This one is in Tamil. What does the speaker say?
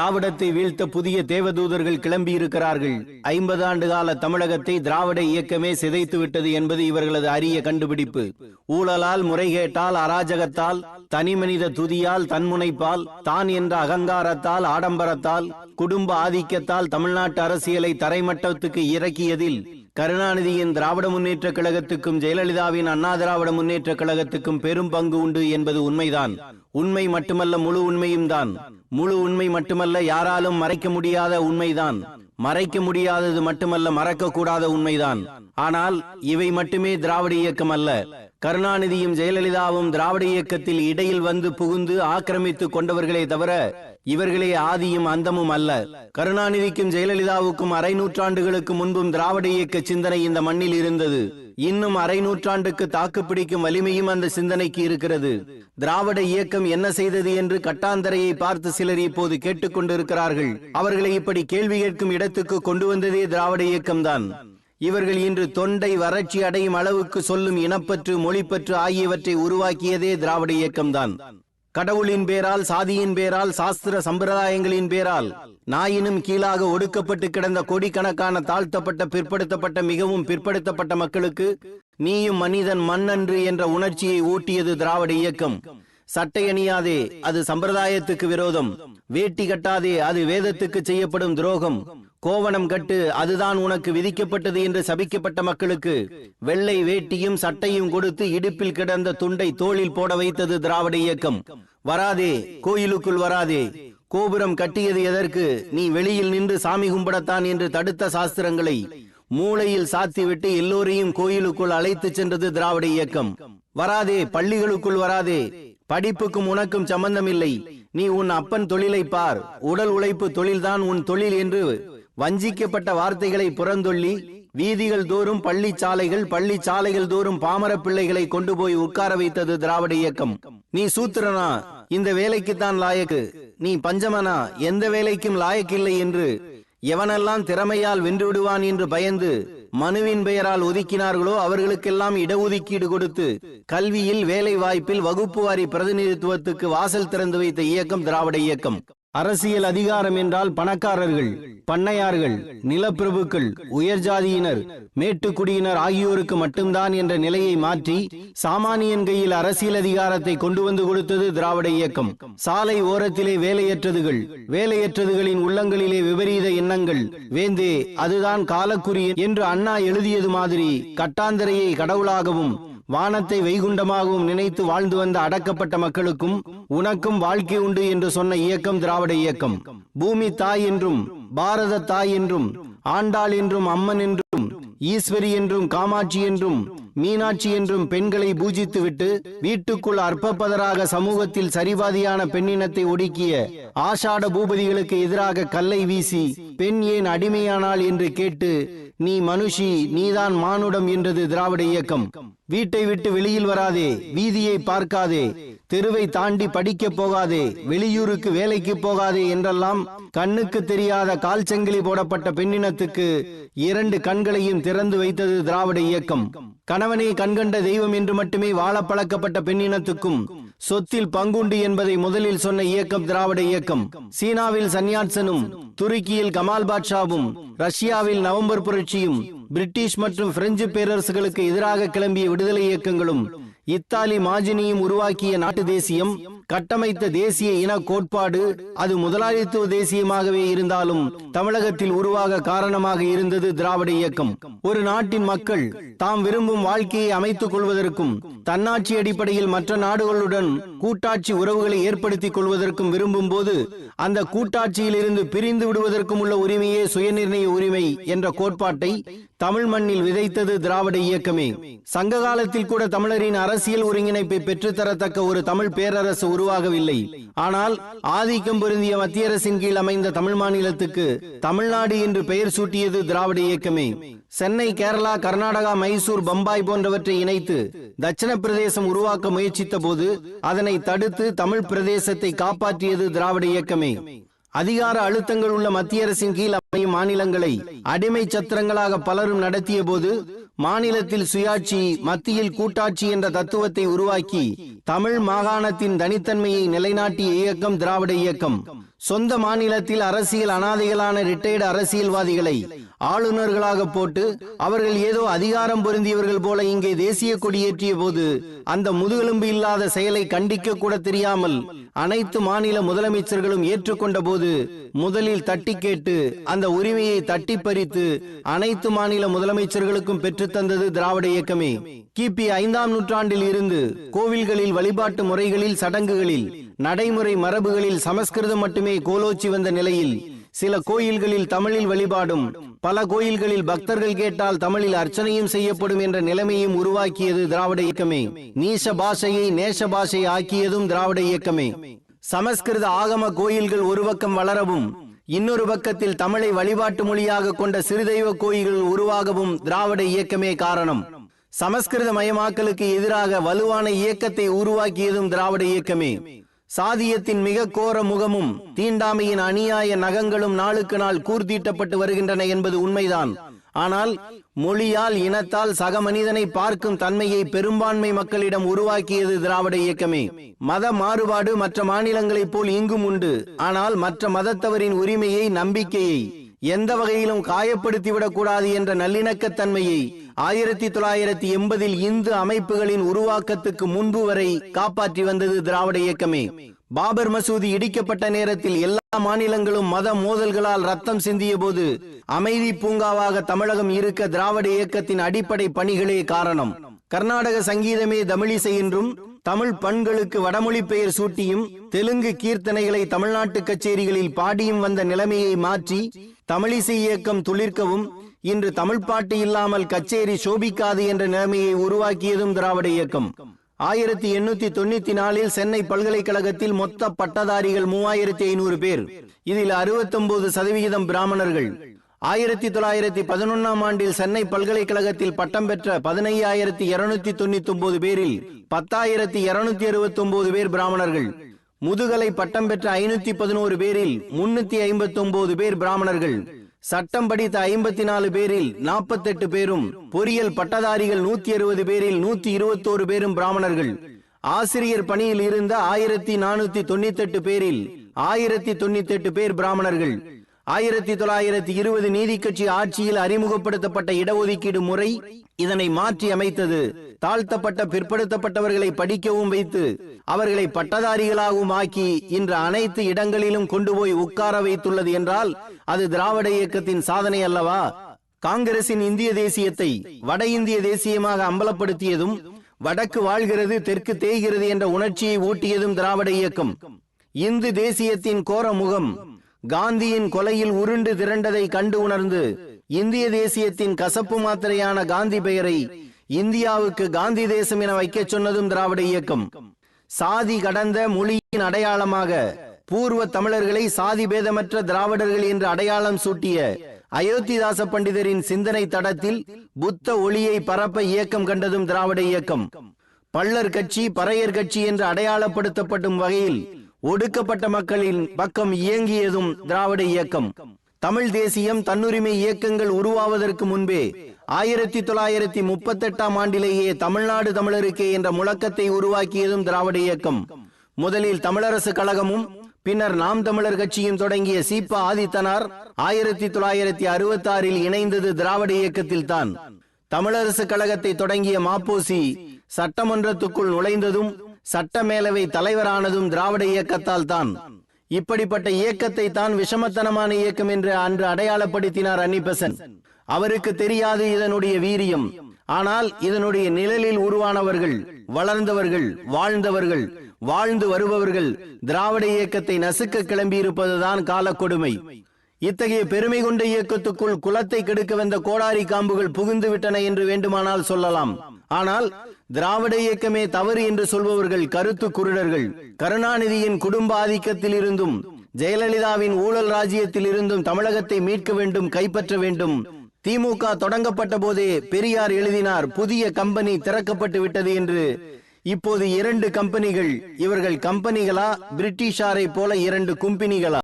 திராவிடத்தை வீழ்த்த புதிய தேவதூதர்கள் கிளம்பியிருக்கிறார்கள். ஐம்பது ஆண்டு கால தமிழகத்தை திராவிட இயக்கமே சிதைத்து விட்டது என்பது இவர்களது அரிய கண்டுபிடிப்பு. ஊழலால் முறைகேட்டால் அராஜகத்தால் தனிமனித துதியால் தன்முனைப்பால் தான் என்ற அகங்காரத்தால் ஆடம்பரத்தால் குடும்ப ஆதிக்கத்தால் தமிழ்நாட்டு அரசியலை தரைமட்டத்துக்கு இறக்கியதில் கருணாநிதியின் திராவிட முன்னேற்ற கழகத்துக்கும் ஜெயலலிதாவின் அண்ணா திராவிட முன்னேற்ற கழகத்துக்கும் பெரும் பங்கு உண்டு என்பது உண்மைதான். உண்மை மட்டுமல்ல முழு உண்மையும் தான். முழு உண்மை மட்டுமல்ல யாராலும் மறைக்க முடியாத உண்மைதான். மறைக்க முடியாதது மட்டுமல்ல மறக்க கூடாத உண்மைதான். ஆனால் இவை மட்டுமே திராவிட இயக்கம் அல்ல. கருணாநிதியும் ஜெயலலிதாவும் திராவிட இயக்கத்தில் இடையில் வந்து புகுந்து ஆக்கிரமித்து கொண்டவர்களே தவிர இவர்களே ஆதியும் அந்தமும் அல்ல. கருணாநிதிக்கும் ஜெயலலிதாவுக்கும் அரை நூற்றாண்டுகளுக்கு முன்பும் திராவிட இயக்க சிந்தனை இந்த மண்ணில் இருந்தது. இன்னும் அரை நூற்றாண்டுக்கு தாக்கு பிடிக்கும் வலிமையும் அந்த சிந்தனைக்கு இருக்கிறது. திராவிட இயக்கம் என்ன செய்தது என்று கட்டாந்தரையை பார்த்து சிலர் இப்போது கேட்டுக்கொண்டிருக்கிறார்கள் அவர்களை இப்படி கேள்வி கேட்கும் இடத்துக்கு கொண்டு வந்ததே திராவிட இயக்கம்தான். இவர்கள் இன்று தொண்டை வறட்சி அடையும் அளவுக்கு சொல்லும் இனப்பற்று மொழிப்பற்று ஆகியவற்றை உருவாக்கியதே திராவிட இயக்கம்தான். கடவுளின் பேரால் சாதியின் பேரால் சாஸ்திர சம்பிரதாயங்களின் பேரால் நாயினும் கீழாக ஒடுக்கப்பட்டு கிடந்த கோடிக்கணக்கான தாழ்த்தப்பட்ட பிற்படுத்தப்பட்ட மிகவும் பிற்படுத்தப்பட்ட மக்களுக்கு நீயும் மனிதன் மண்ணன்று என்ற உணர்ச்சியை ஊட்டியது திராவிட இயக்கம். சட்டை அணியாதே அது சம்பிரதாயத்துக்கு விரோதம். வேட்டி கட்டாதே அது வேதத்துக்கு செய்யப்படும் துரோகம். கோவணம் கட்டு அதுதான் உனக்கு விதிக்கப்பட்டது என்று சபிக்கப்பட்ட மக்களுக்கு. வெள்ளை வேட்டியும் சட்டையும் கொடுத்து இடுப்பில் கிடந்த துண்டை தோளில் போட வைத்தது திராவிட இயக்கம். வராதே கோயிலுக்குள் வராதே. கோபுரம் கட்டியது எதற்கு? நீ வெளியில் நின்று சாமி கும்பிடத்தான் என்று தடுத்த சாஸ்திரங்களை. மூளையில் சாத்திவிட்டு எல்லோரையும் கோயிலுக்குள் அழைத்துச் சென்றது திராவிட இயக்கம். வராதே பள்ளிகளுக்குள் வராதே. படிப்புக்கும் உனக்கும் சம்பந்தமில்லை. நீ உன் அப்பன் தொழிலை பார். உடல் உழைப்பு தொழில்தான் உன் தொழில் என்று வஞ்சிக்கப்பட்ட வார்த்தைகளை புறந்தொள்ளி வீதிகள் தோறும் பள்ளி சாலைகள் பள்ளி சாலைகள் தோறும் பாமர பிள்ளைகளை கொண்டு போய் உட்கார வைத்தது திராவிட இயக்கம். நீ சூத்திரனா? இந்த வேலைக்குத்தான் லாயக்கு. நீ பஞ்சமனா? எந்த வேலைக்கும் லாயக்கில்லை என்று எவனெல்லாம் திறமையால் வென்று விடுவான் என்று பயந்து மனுவின் பெயரால் ஒதுக்கினார்களோ அவர்களுக்கெல்லாம் இடஒதுக்கீடு கொடுத்து கல்வியில் வேலை வாய்ப்பில் வகுப்பு வாரி பிரதிநிதித்துவத்துக்கு வாசல் திறந்து வைத்த இயக்கம் திராவிட இயக்கம். அரசியல் அதிகாரம் என்றால் பணக்காரர்கள் பண்ணையார்கள் நிலப்பிரபுக்கள் உயர் ஜாதியினர் மேட்டுக்குடியினர் ஆகியோருக்கு மட்டும்தான் என்ற நிலையை மாற்றி சாமானியன் கையில் அரசியல் அதிகாரத்தை கொண்டு வந்து கொடுத்தது திராவிட இயக்கம். சாலை ஓரத்திலே வேலையற்றதுகள் வேலையற்றதுகளின் உள்ளங்களிலே விபரீத எண்ணங்கள் வேந்தே அதுதான் காலக்குறி என்று அண்ணா எழுதியது மாதிரி கட்டாந்தரையை கடவுளாகவும் வானத்தை வைகுண்டமாகவும் நினைத்து வாழ்ந்து வந்த அடக்கப்பட்ட மக்களுக்கும் உனக்கும் வாழ்க்கை உண்டு என்று சொன்ன இயக்கம் திராவிட இயக்கம். பூமி தாய் என்றும் பாரத தாய் என்றும் ஆண்டாள் என்றும் அம்மன் என்றும் ஈஸ்வரி என்றும் காமாட்சி என்றும் மீனாட்சி என்றும் பெண்களை பூஜித்துவிட்டு வீட்டுக்குள் அற்பப்பதராக சமூகத்தில் சரிவாதியான பெண்ணினத்தை ஒடுக்கிய ஆஷாட பூபதிகளுக்கு எதிராக கல்லை வீசி பெண் ஏன் அடிமையானாள்? என்று கேட்டு நீ மனுஷி நீதான் மானுடம் என்றது திராவிட இயக்கம். வீட்டை விட்டு வெளியில் வராதே வீதியை பார்க்காதே தெருவை தாண்டி படிக்க போகாதே வெளியூருக்கு வேலைக்கு போகாதே என்றெல்லாம் கண்ணுக்கு தெரியாத கால் சங்கிலி போடப்பட்ட பெண்ணினத்துக்கு இரண்டு கண்களையும் திறந்து வைத்தது திராவிட இயக்கம். கணவனை கண்கண்ட தெய்வம் என்று மட்டுமே வாழ பழக்கப்பட்ட பெண்ணினத்துக்கும் சொத்தில் பங்குண்டு என்பதை முதலில் சொன்ன இயக்கம் திராவிட இயக்கம். சீனாவில் சன்யாட்சனும் துருக்கியில் கமால் பாட்ஷாவும் ரஷ்யாவில் நவம்பர் புரட்சியும் பிரிட்டிஷ் மற்றும் பிரெஞ்சு பேரரசுகளுக்கு எதிராக கிளம்பிய விடுதலை இயக்கங்களும் இத்தாலி மாஜினியும் உருவாக்கிய நாட்டு தேசியம் கட்டமைத்த தேசிய இன கோட்பாடு அது முதலாளித்துவ தேசியமாகவே இருந்தாலும் தமிழகத்தில் உருவாக காரணமாக இருந்தது திராவிட இயக்கம். ஒரு நாட்டின் மக்கள் தாம் விரும்பும் வாழ்க்கையை அமைத்துக் கொள்வதற்கும் தன்னாட்சி அடிப்படையில் மற்ற நாடுகளுடன் கூட்டாட்சி உறவுகளை ஏற்படுத்திக் கொள்வதற்கும் விரும்பும் போது அந்த கூட்டாட்சியிலிருந்து பிரிந்து விடுவதற்கும் உள்ள உரிமையே சுயநிர்ணய உரிமை என்ற கோட்பாட்டை தமிழ் மண்ணில் விதைத்தது திராவிட இயக்கமே. சங்க காலத்தில் கூட தமிழரின் அரசியல் ஒருங்கிணைப்பை பெற்றுத்தரத்தக்க ஒரு தமிழ் பேரரசு உருவாகவில்லை. ஆனால் ஆதிக்கம் பொருந்திய மத்திய அரசின் கீழ் அமைந்த தமிழ் மாநிலத்துக்கு தமிழ்நாடு என்று பெயர் சூட்டியது திராவிட இயக்கமே. சென்னை கேரளா கர்நாடகா மைசூர் பம்பாய் போன்றவற்றை இணைத்து தட்சிண பிரதேசம் உருவாக்க முயற்சித்த போது அதனை தடுத்து தமிழ் பிரதேசத்தை காப்பாற்றியது திராவிட இயக்கமே. அதிகார அழுத்தங்கள் உள்ள மத்திய அரசின் கீழ் அமையும் மாநிலங்களை அடிமை சத்திரங்களாக பலரும் நடத்திய போது மாநிலத்தில் சுயாட்சி மத்தியில் கூட்டாட்சி என்ற தத்துவத்தை உருவாக்கி தமிழ் மாகாணத்தின் தனித்தன்மையை நிலைநாட்டிய இயக்கம் திராவிட இயக்கம். சொந்த மாநிலத்தில் அரசியல் அனாதைகளான ரிட்டையர்டு அரசியல்வாதிகளை ஆளுநர்களாக போட்டு அவர்கள் ஏதோ அதிகாரம் பொருந்தியவர்கள் போல இங்கே தேசிய கொடியேற்றிய போது அந்த முதுகெலும்பு இல்லாத செயலை கண்டிக்க கூட தெரியாமல் அனைத்து மாநில முதலமைச்சர்களும் ஏற்றுக்கொண்ட போது முதலில் தட்டி கேட்டு அந்த உரிமையை தட்டி பறித்து அனைத்து மாநில முதலமைச்சர்களுக்கும் பெற்றுத்தந்தது திராவிட இயக்கமே. கிபி ஐந்தாம் நூற்றாண்டில் இருந்து கோவில்களில் வழிபாட்டு முறைகளில் சடங்குகளில் நடைமுறை மரபுகளில் சமஸ்கிருதம் மட்டுமே கோலோச்சி வந்த நிலையில் சில கோயில்களில் தமிழில் வழிபாடும் பல கோயில்களில் பக்தர்கள் கேட்டால் தமிழில் அர்ச்சனையும் செய்யப்படும் என்ற நிலைமையும் உருவாக்கியது திராவிட இயக்கமே. நீச பாஷையை நேச பாஷை ஆக்கியதும் திராவிட இயக்கமே. சமஸ்கிருத ஆகம கோயில்கள் ஒரு பக்கம் வளரவும் இன்னொரு பக்கத்தில் தமிழை வழிபாட்டு மொழியாக கொண்ட சிறுதெய்வ கோயில்கள் உருவாகவும் திராவிட இயக்கமே காரணம். சமஸ்கிருத மயமாக்கலுக்கு எதிராக வலுவான இயக்கத்தை உருவாக்கியதும் திராவிட இயக்கமே. சாதியத்தின் மிக கோர முகமும் தீண்டாமையின் அநியாய நகங்களும் நாளுக்கு நாள் கூர்த்தீட்டப்பட்டு வருகின்றன என்பது உண்மைதான். ஆனால் மொழியால் இனத்தால் சக மனிதனை பார்க்கும் தன்மையை பெரும்பான்மை மக்களிடம் உருவாக்கியது திராவிட இயக்கமே. மத மாறுபாடு மற்ற மாநிலங்களைப் போல் இங்கும் உண்டு. ஆனால் மற்ற மதத்தவரின் உரிமையை நம்பிக்கையை எந்த வகையிலும் காயப்படுத்திவிடக் கூடாது என்ற நல்லிணக்கத்தன்மையை ஆயிரத்தி தொள்ளாயிரத்தி எண்பதில் இந்து அமைப்புகளின் உருவாக்கத்துக்கு முன்பு வரை காப்பாற்றி வந்தது திராவிட இயக்கமே. பாபர் மசூதி இடிக்கப்பட்ட நேரத்தில் எல்லா மாநிலங்களும் மத மோதல்களால் ரத்தம் சிந்திய போது அமைதி பூங்காவாக தமிழகம் இருக்க திராவிட இயக்கத்தின் அடிப்படை பணிகளே காரணம். கர்நாடக சங்கீதமே தமிழிசை என்றும் தமிழ் பண்களுக்கு வடமொழி பெயர் சூட்டியும் தெலுங்கு கீர்த்தனைகளை தமிழ்நாட்டு கச்சேரிகளில் பாடியும் வந்த நிலைமையை மாற்றி தமிழிசை இயக்கம் துளிர்க்கவும் இன்று தமிழ் பாட்டு இல்லாமல் கச்சேரி சோபிக்காது என்ற நிலைமையை உருவாக்கியதும் திராவிட இயக்கம். ஆயிரத்தி எண்ணூத்தி தொண்ணூத்தி நாலில் சென்னை பல்கலைக்கழகத்தில் மொத்த பட்டதாரிகள் மூவாயிரத்தி ஐநூறு பேர். இதில் அறுபத்தொன்பது சதவிகிதம் பிராமணர்கள். ஆயிரத்தி தொள்ளாயிரத்தி பதினொன்னாம் ஆண்டில் சென்னை பல்கலைக்கழகத்தில் பட்டம் பெற்ற பதினையாயிரத்தி இருநூத்தி தொண்ணூத்தி ஒன்பது பேரில் பத்தாயிரத்தி இருநூத்தி அறுபத்தி ஒன்பது பேர் பிராமணர்கள். முதுகலை பட்டம் பெற்ற ஐநூத்தி பதினோரு பேரில் முன்னூத்தி ஐம்பத்தி ஒன்பது பேர் பிராமணர்கள். சட்டம் படித்த ஐம்பத்தி நாலு பேரில் நாற்பத்தெட்டு பேரும் பொறியியல் பட்டதாரிகள் நூத்தி அறுபது பேரில் நூத்தி இருபத்தோரு பேரும் பிராமணர்கள். ஆசிரியர் பணியில் இருந்த ஆயிரத்தி நானூத்தி தொண்ணூத்தி எட்டு பேரில் ஆயிரத்தி தொண்ணூத்தி எட்டு பேர் பிராமணர்கள். ஆயிரத்தி தொள்ளாயிரத்தி இருபது நீதி கட்சி ஆட்சியில் அறிமுகப்படுத்தப்பட்ட இடஒதுக்கீடு முறை இதனை மாற்றி அமைத்தது. தாழ்த்தப்பட்ட பிற்படுத்தப்பட்டவர்களை படிக்கவும் வைத்து அவர்களை பட்டதாரிகளாகவும் ஆக்கி இன்று அனைத்து இடங்களிலும் கொண்டு போய் உட்கார வைத்துள்ளது என்றால் அது திராவிட இயக்கத்தின் சாதனை அல்லவா? காங்கிரசின் இந்திய தேசியத்தை வட இந்திய தேசியமாக அம்பலப்படுத்தியதும் வடக்கு வாழ்கிறது தெற்கு தேய்கிறது என்ற உணர்ச்சியை ஊட்டியதும் திராவிட இயக்கம். இந்து தேசியத்தின் கோர முகம் காந்தியின் கொலையில் உருண்டு திரண்டதை கண்டு உணர்ந்து இந்திய தேசியத்தின் கசப்பு மாத்திரையான காந்தி பெயரை இந்தியாவுக்கு காந்தி தேசம் என வைக்க சொன்னதும் திராவிட இயக்கம். சாதி கடந்த மொழியின் அடையாளமாக பூர்வ தமிழர்களை சாதி பேதமற்ற திராவிடர்கள் என்று அடையாளம் சூட்டிய அயோத்திதாச பண்டிதரின் சிந்தனை தடத்தில் புத்த ஒளியை பரப்ப இயக்கம் கண்டதும் திராவிட இயக்கம். பள்ளர் கட்சி பறையர் கட்சி என்று அடையாளப்படுத்தப்படும் வகையில் ஒடுக்கப்பட்ட மக்களின் பக்கம் இயங்கியதும் திராவிட இயக்கம். தமிழ் தேசியம் தன்னுரிமை இயக்கங்கள் உருவாவதற்கு முன்பே ஆயிரத்தி தொள்ளாயிரத்தி முப்பத்தி எட்டாம் ஆண்டிலேயே தமிழ்நாடு தமிழருக்கே என்ற முழக்கத்தை உருவாக்கியதும் திராவிட இயக்கம். முதலில் தமிழரசு கழகமும் பின்னர் நாம் தமிழர் கட்சியும் தொடங்கிய சீப்பா ஆதித்தனார் ஆயிரத்தி தொள்ளாயிரத்தி அறுபத்தி ஆறில் இணைந்தது திராவிட இயக்கத்தில் தான் தமிழரசு கழகத்தை தொடங்கிய மாப்போசி சட்டமன்றத்துக்குள் நுழைந்ததும் சட்டமேலவை தலைவரானதும் திராவிட இயக்கத்தால் தான் இப்படிப்பட்ட இயக்கத்தை தான் விஷமத்தனமான இயக்கம் என்று அன்று அடையாளப்படுத்தினார் அன்னிபெசன். அவருக்கு தெரியாது இதனுடைய வீரியம். ஆனால் இதனுடைய நிழலில் உருவானவர்கள் வளர்ந்தவர்கள் வாழ்ந்தவர்கள் வாழ்ந்து வருபவர்கள் திராவிட இயக்கத்தை நசுக்க கிளம்பியிருப்பதுதான் காலக்கொடுமை. இத்தகைய பெருமை கொண்ட இயக்கத்துக்குள் குலத்தை கெடுக்க வந்த கோடாரி காம்புகள் புகுந்து விட்டன என்று வேண்டுமானால் சொல்லலாம். ஆனால் திராவிட இயக்கமே தவறு என்று சொல்பவர்கள் கருத்து குருடர்கள். கருணாநிதியின் குடும்ப ஆதிக்கத்தில் இருந்தும் ஜெயலலிதாவின் ஊழல் ராஜ்யத்தில் இருந்தும் தமிழகத்தை மீட்க வேண்டும் கைப்பற்ற வேண்டும். திமுக தொடங்கப்பட்ட போதே பெரியார் எழுதினார் புதிய கம்பெனி திறக்கப்பட்டு விட்டது என்று. இப்போது இரண்டு கம்பெனிகள் இவர்கள் கம்பெனிகளா பிரிட்டிஷாரை போல இரண்டு கும்பினிகளா?